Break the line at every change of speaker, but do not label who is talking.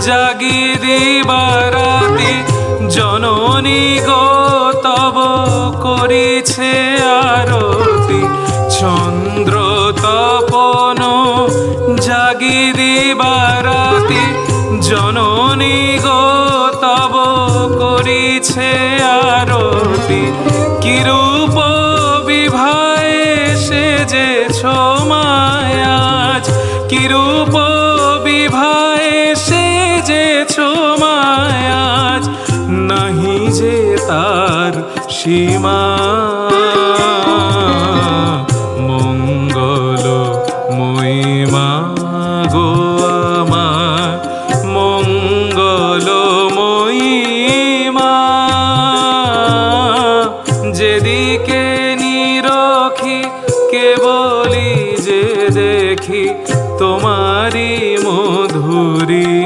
জাগি দিবারাতি। জননী গো, তব করিছে আরতি। চন্দ্র তপন জাগি দিবারাতি। জননী গো, তব করিছে আরতি। কিরূপ বিভায় সেজেছ মায়াজ। কিরূপ যে তার সীমা। মঙ্গল মহিমা গো আমার। মঙ্গল মহিমা, যেদিকে নিরখি কেবলি যে দেখি তোমারি মধুরী।